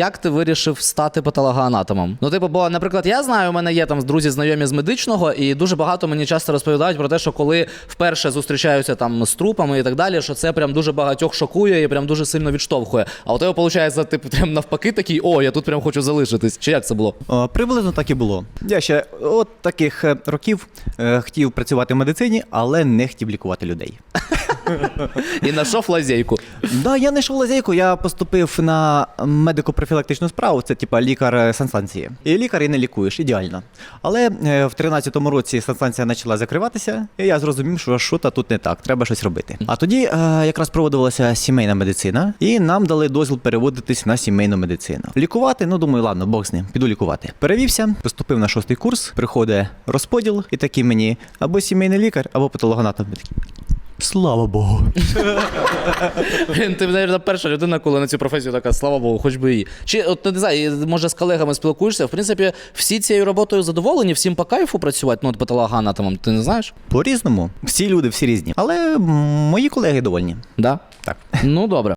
Як ти вирішив стати патологоанатомом? Ну, типу, бо, наприклад, я знаю, у мене є там друзі знайомі з медичного, і дуже багато мені часто розповідають про те, що коли вперше зустрічаються там з трупами і так далі, що це прям дуже багатьох шокує і прям дуже сильно відштовхує. А у тебе виходить, типу, прям навпаки такий, о, я тут прям хочу залишитись. Чи як це було? О, приблизно так і було. Я ще от таких е, років е, хотів працювати в медицині, але не хотів лікувати людей. І знайшов лазейку. Да, я не йшов лазейку, я поступив на медико-профілактичну справу, це типа лікар е, санстанції. І лікар і не лікуєш, ідеально. Але е, в 13-му році санстанція почала закриватися, і я зрозумів, що що та тут не так, треба щось робити. А тоді е, якраз проводилася сімейна медицина, і нам дали дозвіл переводитись на сімейну медицину. Лікувати, ну думаю, ладно, Бог з ним, піду лікувати. Перевівся, поступив на шостий курс, приходить розподіл, і такий мені або сімейний лікар, або патологоанатом. Слава Богу. Блін, ти, мабуть, перша людина, коли на цю професію така, слава Богу, хоч би її. Чи от не знаю, може з колегами спілкуєшся? В принципі, всі цією роботою задоволені, всім по кайфу працювати, ну от патологоанатомом, ти не знаєш? По-різному. Всі люди, всі різні. Але м, мої колеги довольні. Да? Так. Ну добре.